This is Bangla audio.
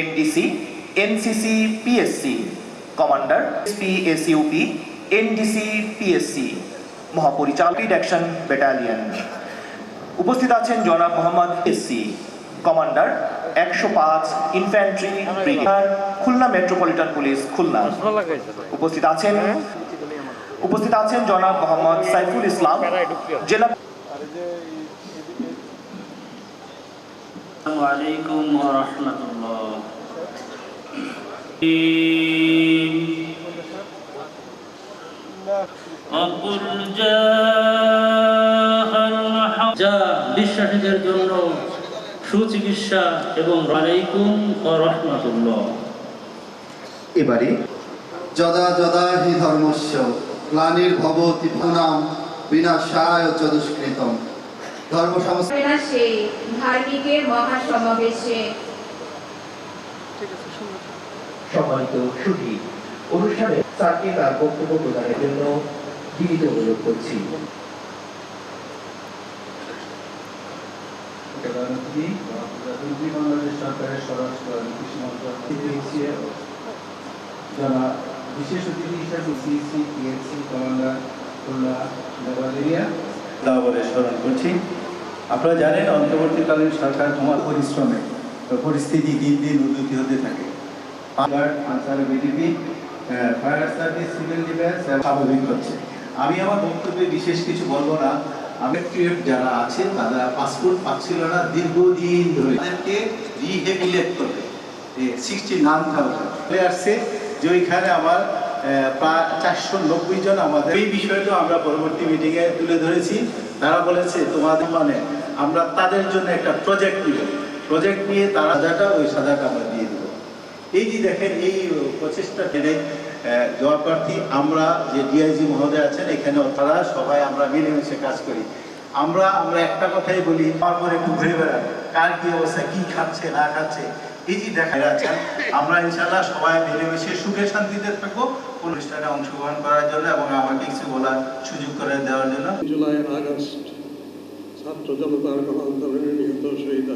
এনডিসি এনসিসি পিএসসি কমান্ডার এসপিএসইউপি এনডিসি পিএসসি মহাপরিচালক অ্যাকশন ব্যাটালিয়ন উপস্থিত আছেন জনাব মোহাম্মদ এসসি কমান্ডার একশো পাঁচ infantry brigade Khulna metropolitan police Khulna. উপস্থিত আছেন উপস্থিত আছেন জনাব মোহাম্মদ সাইফুল ইসলাম, জেলা যা বিশ্বাসীদের জন্য সুচিকিৎসা এবং আলাইকুম ও এবারে যদা যদা হি ধর্মস্য, গ্লানির ভবতি পুনাম বিনাশায় চতুষ্কৃতম। ধর্ম সংস্থা সেই ধার্মিকের মহাসমাবেশে সম্মানিত সুধী অনুষ্ঠানে স্যারকে তার বক্তব্য প্রদানের জন্য বিনীত অনুরোধ করছি। বাংলাদেশ সরকারের স্বরাষ্ট্র কৃষি মন্ত্রণালয় যারা বিশেষ অতিথি হিসাবে সিসি পিএসসি কমান্ডার খুলনা দেবাদেরিয়া। বলে স্মরণ করছি আপনারা জানেন, অন্তর্বর্তীকালীন সরকার তোমার পরিশ্রমে পরিস্থিতি দিন দিন উন্নতি হতে থাকে। ফায়ার সার্ভিস, সিভিল ডিফেন্স আমি আমার বক্তব্যে বিশেষ কিছু বলব না। আমেট্রিয়েট যারা আছে তারা পাসপোর্ট পাচ্ছিল না দীর্ঘদিন ধরে। তাদেরকে রিহেবিলেট করবে। সিক্সটি নাইন থাউজেন্ড চলে আসছে যে ওইখানে আমার প্রায় চারশো নব্বই জন আমাদের। এই বিষয়টা আমরা পরবর্তী মিটিংয়ে তুলে ধরেছি। তারা বলেছে, তোমাদের মানে আমরা তাদের জন্য একটা প্রজেক্ট নিব। প্রজেক্ট নিয়ে তারা সাদাটা ওই সাদাটা আমরা দিয়ে দেবো। এই যে দেখেন, এই প্রচেষ্টা টেনে জবাব প্রার্থী আমরা যে ডিআইজি মহোদয় আছেন এখানে তারা সবাই আমরা মিলেমিশে কাজ করি। আমরা আমরা একটা কথাই বলি, তারপর একটু ঘুরে বেড়ান কার কি অবস্থা, কি খাচ্ছে, না খাচ্ছে? এই যে দেখা যাচ্ছে, আমরা ইনশাল্লাহ সবাই মিলেমিশে সুখে শান্তিতে থাকব। অনুষ্ঠানে অংশগ্রহণ করার জন্য এবং আমাকে কিছু বলার সুযোগ করে দেওয়ার জন্য। জুলাই আগস্ট ছাত্র জনতার গণ আন্দোলনে নিহত শহীদ